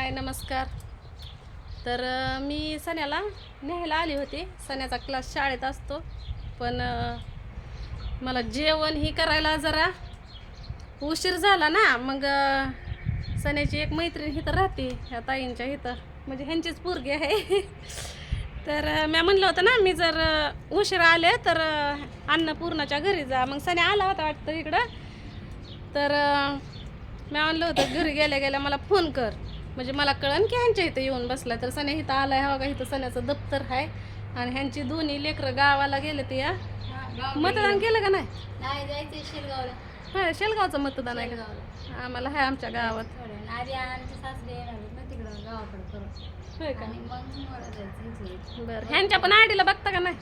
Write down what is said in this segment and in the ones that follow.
हाय नमस्कार. तर मी सण्याला न्यायला आली होती. सण्याचा क्लास शाळेत असतो. पण मला जेवण ही करायला जरा उशीर झाला ना. मग सण्याची एक मैत्रीण इथं राहते ह्या ताईंच्या इथं. म्हणजे ह्यांचीच पोरगी आहे. तर मी म्हणलं होतं ना मी जर उशीर आले तर अन्नपूर्णाच्या घरी जा. मग सण्या आला होता वाटतं इकडं. तर मी आणलं होतं घरी गेल्या गेल्या मला फोन कर. म्हणजे मला कळन की ह्यांच्या इथं येऊन बसला तर सण्या इथं आलाय हा बघा इथं सण्याचं दप्तर आहे आणि ह्यांची दोन्ही लेकरं गावाला गेले ते या मतदान केलं का नाही? हा शेलगावचं मतदान आहे का? आम्हाला आहे आमच्या गावात. होय का? बरं ह्यांच्या पण आयडीला बघता का नाही?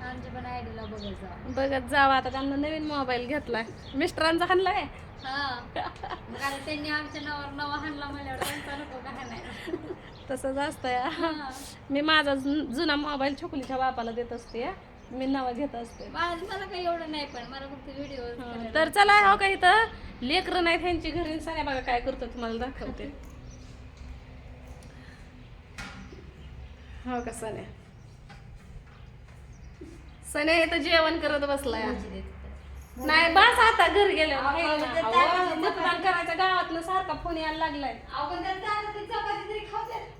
आमच्या पण आयडीला बघत जावं बघत जावा आता त्यांना नवीन मोबाईल घेतलाय. मिस्टरांचा हाणलाय? हा. मग आता त्यांनी आमच्या नावावर नवा हाणला म्हणल्यावर त्यांचा नको का हाणायला? तसंच असतं या हा. मी माझा जु- जुना मोबाईल छोकुलीच्या बापाला देत असते. मी नावं घेत असते. माझं मला काही एवढं नाही पण मला फक्त व्हिडिओ तर चला हो का इथं? लेकरं नाहीत ह्यांची घरी. सण्या बघा काय करतो तुम्हाला दाखवते. हो का सण्या सण्या इथं जेवण करत बसलाय. नाही बस आता घरी गेल्यावर. मतदान करायचं गावातनं सारखा फोन यायला लागलाय. तर तरी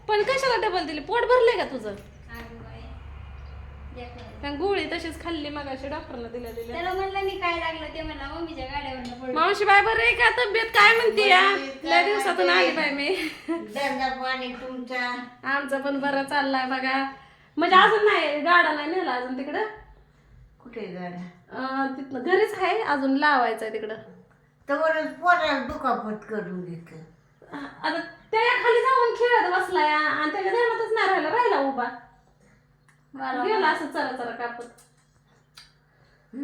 पण कशाला डबल दिली? पोट भरले का तुझं. त्या गोळी तशीच खाल्ली मग अशी डॉक्टरला दिल्या दिल्या. त्याला म्हणलं मी काय लागलं ते म्हणला मम्मीच्या गाड्यावरनं पडलं. मावशी बाय बरं आहे का? तब्येत काय म्हणते या? लय दिवसातून आली बाय मी. धंदा पाणी तुमचा आमचं पण बरं चाललाय बघा. म्हणजे अजून नाही गाडा नाही नेला अजून तिकडं? कुठे गाड्या? अं, तिथनं घरीच आहे अजून लावायचं आहे तिकडं. पोराला दुखापत करून घेतलं आता त्या खाली जाऊन खेळत बसलाय आणि त्याच्या ध्यानातच नाही राहिला राहिला उभा. गेला असं चरा चरा कापत.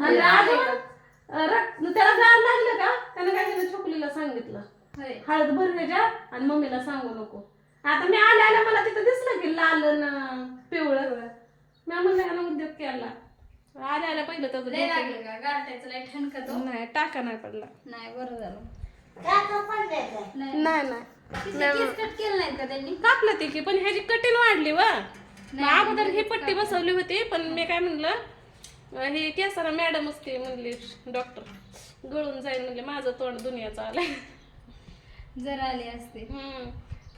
आणि अजून अं, रक्त- त्याला गार लागलं का? त्यानं काय केलं? छोकलीला सांगितलं. होय. हळद भरण्याच्या आणि मम्मीला सांगू नको. आता मी आल्या आल्या मला तिथं दिसलं की लाल न पिवळं. मी म्हणलं उद्योग केला. आल्या आल्या. पहिलं तर लय लागलं का? गारट्याचं लय ठणकतो नाही टाका नाही पडला. नाही बरं झालं. नाही नाही. नाही कट केलं नाहीत का त्यांनी? कापलं ती की पण ह्याची कठीण वाढली व. अगोदर ही पट्टी बसवली होती पण मी काय म्हणलं ही केसाला मॅडमच की म्हणली डॉक्टर गळून जाईल म्हणले माझं तोंड दुनियाचं आलंय. जर आले असते.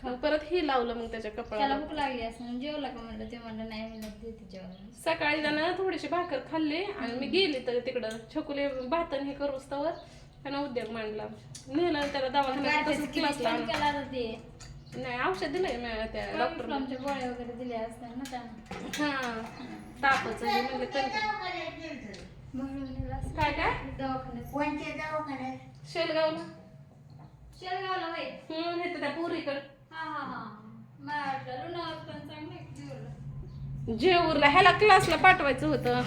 परत ही लावलं मग त्याच्या त्याला कपाळाला भूक लागली असं जेवला का म्हणलं? ते म्हणलं नाही देते जेवण सकाळी जाणं थोडीशी भाकर खाल्ली आणि मी गेली तर तिकडं छकुले भातन हे करूस तर त्यानं उद्योग मांडला. नेलं त्याला दवाखान्यात तसंच क्लास लावला केला तर ते. नाही औषध दिलंय मी त्या डॉक्टर आमच्या गोळ्या वगैरे दिल्या असतात ना त्यांना. हा तापाचं हे म्हणजे. म्हणून. काय काय? दवाखान्यात. कोणत्या दवाखान्यात? शेलगावला. शेलगावला वय हम्म हे तर त्या पुरीकडं. हा हा हा. जेऊरला ह्याला क्लासला पाठवायचं होतं.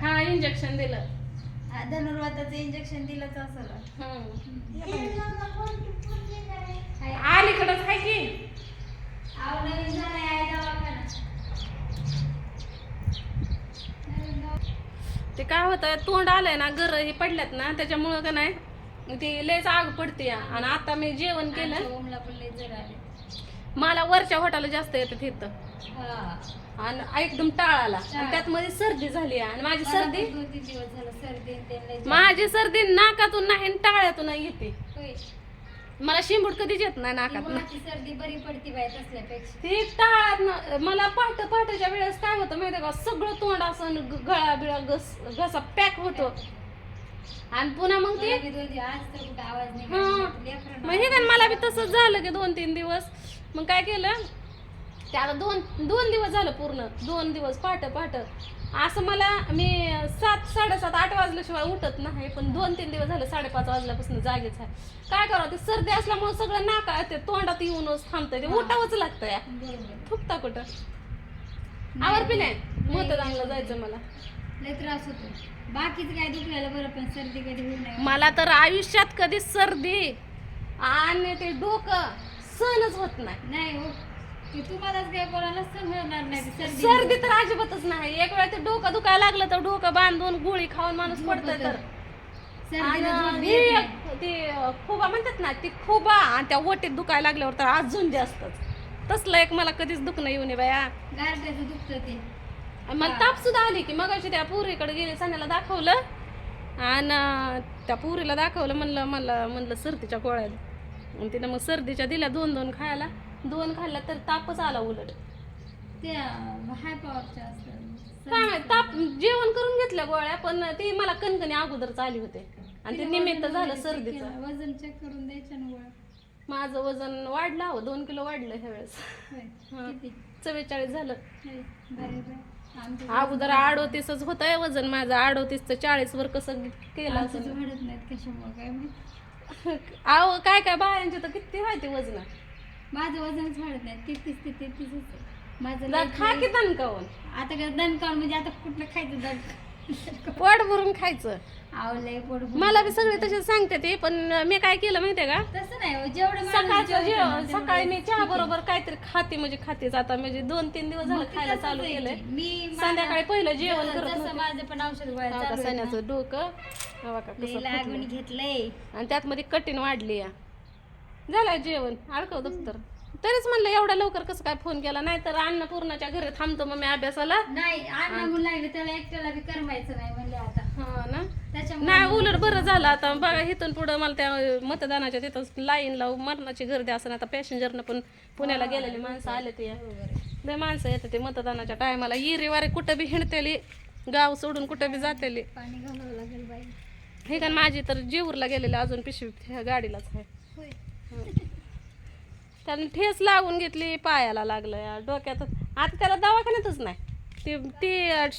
हा इंजेक्शन दिलं. धनुर्वाताचं इंजेक्शन दिलंच असेल. हाय. अलीकडंच आहे की. ते काय होतं तोंड आलंय ना गर हे पडल्यात ना त्याच्यामुळं का नाही? ती लयच आग पडते आणि आता मी जेवण केलं. आमच्या ओमला पण लय जर आले. मला वरच्या होटाला जास्त येतात इथं हा. आणि एकदम टाळाला. आणि त्यात मध्ये सर्दी झाली आणि माझी सर्दी पण दोन तीन दिवस झालं सर्दी आणि लय माझी सर्दी नाकातून नाही आणि टाळ्यातून येते. होय. मला शिंबूड कधीच येत नाही ती नाकात सर्दी बरी पडती बाय तसल्यापेक्षा. ती टाळ्यात मला पहाट पहाटेच्या वेळेस काय होतं माहिती का? सगळं तोंड असं ग- गळा बिळा घस घसा पॅक होतो. आणि पुन्हा मग ते नाही मग हे मला बी तसंच झालं की दोन तीन दिवस. मग काय केलं? ते आता दोन दोन दिवस झालं पूर्ण. दोन दिवस पहाट पहाट. असं मला मी सात साडेसात आठ वाजल्याशिवाय उठत नाही पण दोन तीन दिवस झाले साडेपाच वाजल्यापासून जागेच आहे. काय करावं ते सर्दी असल्यामुळे सगळं नाका ते तोंडात येऊनच थांबतंय ते उठावंच लागतं या थुकता कुठं? आवर पिले मतदानला जायचं मला. लय त्रास होतो. बाकीचं काय दुखल्याला बरं पण सर्दी कधी होऊ नये. मला तर आयुष्यात कधी सर्दी आणि ते डोकं सहनच होत नाही. नाही हो. तुम्हालाच काय कोणाला सहन होणार नाही ती सर्दी. सर्दी तर अजिबातच नाही. एक वेळा ते डोकं दुखायला लागलं तर डोकं बांधून गोळी खाऊन माणूस पडतोय तर. सर्दीला आणि झोप ही येत नाही. एक ती अं, खोबा म्हणतात ना ती खोबा आणि त्या ओटीत दुखायला लागल्यावर तर अजून जास्तच. तसलं एक मला कधीच दुखणं येऊ नये बाया. गारट्याचं दुखतं ते. आणि मला ताप सुद्धा आली की मग त्या पुरीकडे गेले सण्याला दाखवलं. आणि त्या पुरीला दाखवलं म्हणलं मला म्हणलं सर्दीच्या गोळ्या. आणि तिनं मग सर्दीच्या दिल्या दोन दोन खायला. दोन खाल्ल्या तर तापच आला उलट. ते हाय पॉवरच्या असतात. काय ताप जेवण करून घेतल्या गोळ्या पण ती मला कणकणी अगोदरच आली होते. आणि ते निमित्त झालं सर्दीचं. वजन चेक करून द्यायचं ना गोळ्या. माझं वजन वाढलं हवं दोन किलो वाढलं ह्या वेळेस होय. हा. किती? चव्वेचाळीस झालं. अगोदर अडोतीसच होतं वजन. माझं अडोतीसचं चाळीस वर कसं केलं असं वाढत नाहीत कशामुळे काय माहीत? अहो काय काय बायांचे तर किती माहिती वजन? माझं वजनच वाढत नाही तेहतीस ते तेहतीसच आहे. माझं खा की दणकावून. आता काय दणकावून म्हणजे आता कुठलं खायचं दणक? पोट भरून खायचं. आवलंय पोट भरून. मला बी सगळे तसे सांगते ते पण मी काय केलं माहितीये का तसं नाही हो, जेवढं माणूस सकाळचं जेवतं जेवण ना, तेवढं सकाळी मी चहा आहे. बरोबर काहीतरी खाते म्हणजे खातेच आता म्हणजे दोन तीन दिवस झालं मग ते खायला तसंच चालू आहे केलंय. मी संध्याकाळी पहिलं जेवण जसं- करत जसं नव्हते. माझं पण औषध गोळ्या हा का, चालू आहेत ना, सण्याचं डोकं हा का, लागून. घेतलंय आणि त्यात मध्ये कठीण वाढली या झालं जेवण अडकव दप्तर तरीच म्हणलं एवढ्या लवकर कसं काय फोन केला नाही तर अन्नपूर्णाच्या घरी थांबतो मग मी अभ्यासाला नाही अण्णा म्हणून लागले त्याला एकट्याला बी करमायचं नाही म्हणले आता हा ना त्याच्यामुळे नाही उलट बरं झालं आता. बघा इथून पुढं मला त्या मतदानाच्या तिथं लाईन लावून मरणाची गर्दी असं आता पॅसेंजरनं पण पुण्याला गेलेली माणसं आले ते. लय माणसं येते ते मतदानाच्या टायमाला वारे कुठं बी हिंडतेली गाव सोडून कुठं बी जातेली. पाणी घालावं लागेल बाई. हे का माझी तर जेऊरला गेलेली अजून पिशवी ह्या गाडीलाच आहे. त्याने ठेस लागून घेतली पायाला लागलं या डोक्यात. आता त्याला दवाखान्यातच नाही. ती ती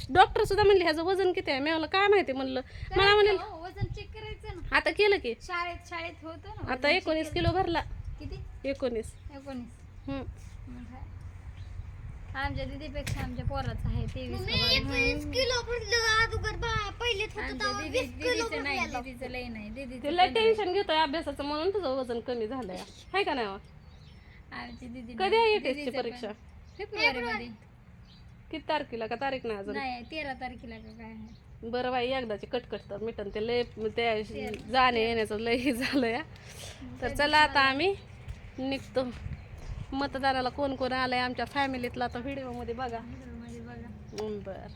डॉक्टर सुद्धा म्हणली ह्याचं वजन किती आहे? मी म्हणलं काय माहिती? म्हणलं मला म्हणेल हो, वजन चेक करायचं ना. आता केलं की. शाळेत शाळेत होतं ना आता एकोणीस किलो. भरला. किती? एकोणीस. एकोणीस. हम्म. मग काय. आमच्या दीदीपेक्षा आमच्या पोराचं आहे तेवीस किलो दीदीचं नाही दीदीचं लय नाही दीदीचं ते लय टेन्शन घेतोय अभ्यासाचं म्हणून तुझं वजन कमी झालंय. हाय का नाही हो? आमची दीदी कधी आहे टेस्टची परीक्षा? फेब्रुवारी मध्ये किती तारखेला का तारीख नाही अजून? नाही तेरा तारखेला का काय आहे? बरं बाई एकदाची कटकट तर मिटन ते लय ते जाणे येण्याचं लय हे झालं या. तर चला आता आम्ही निघतो. मतदानाला कोण कोण आलंय आमच्या फॅमिलीतला आता व्हिडिओमध्ये बघा. बघा. बरं.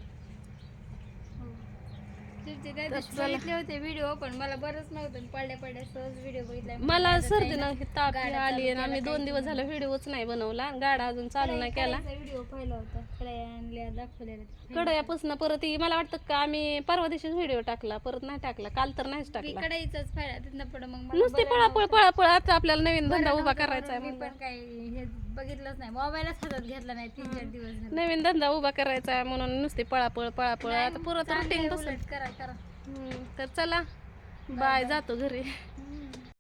तुमचे त्या दिवशी बघितले होते व्हिडिओ पण मला बरंच नव्हतं. पडल्या पडल्या सहज व्हिडिओ बघितलाय मला सर्दी नाही ताप आली आणि आम्ही दोन दिवस झालं व्हिडिओच नाही बनवला. गाडा अजून चालू नाही केला. व्हिडिओ पाहिला होता. कढया आणल्या दाखवलेल्या कड्यापासून परत ही- मला वाटतं का आम्ही परवा दिवशीच व्हिडिओ टाकला परत नाही टाकला. काल तर नाहीच टाकला. कढईचाच फायदा तिथनं पुढं मग मला नुसती पळापळ पळापळ आता आपल्याला नवीन धंदा उभा करायचा आहे मी म्हणलं. पण काही हे बघितलंच नाही. मोबाईलच हातात घेतला नाही तीन चार दिवस झाले. नवीन धंदा उभा करायचा आहे म्हणून नुसती पळापळ पळापळ. आता चांगलं रुटीन उलट करा करा. तर चला. बाय जातो घरी.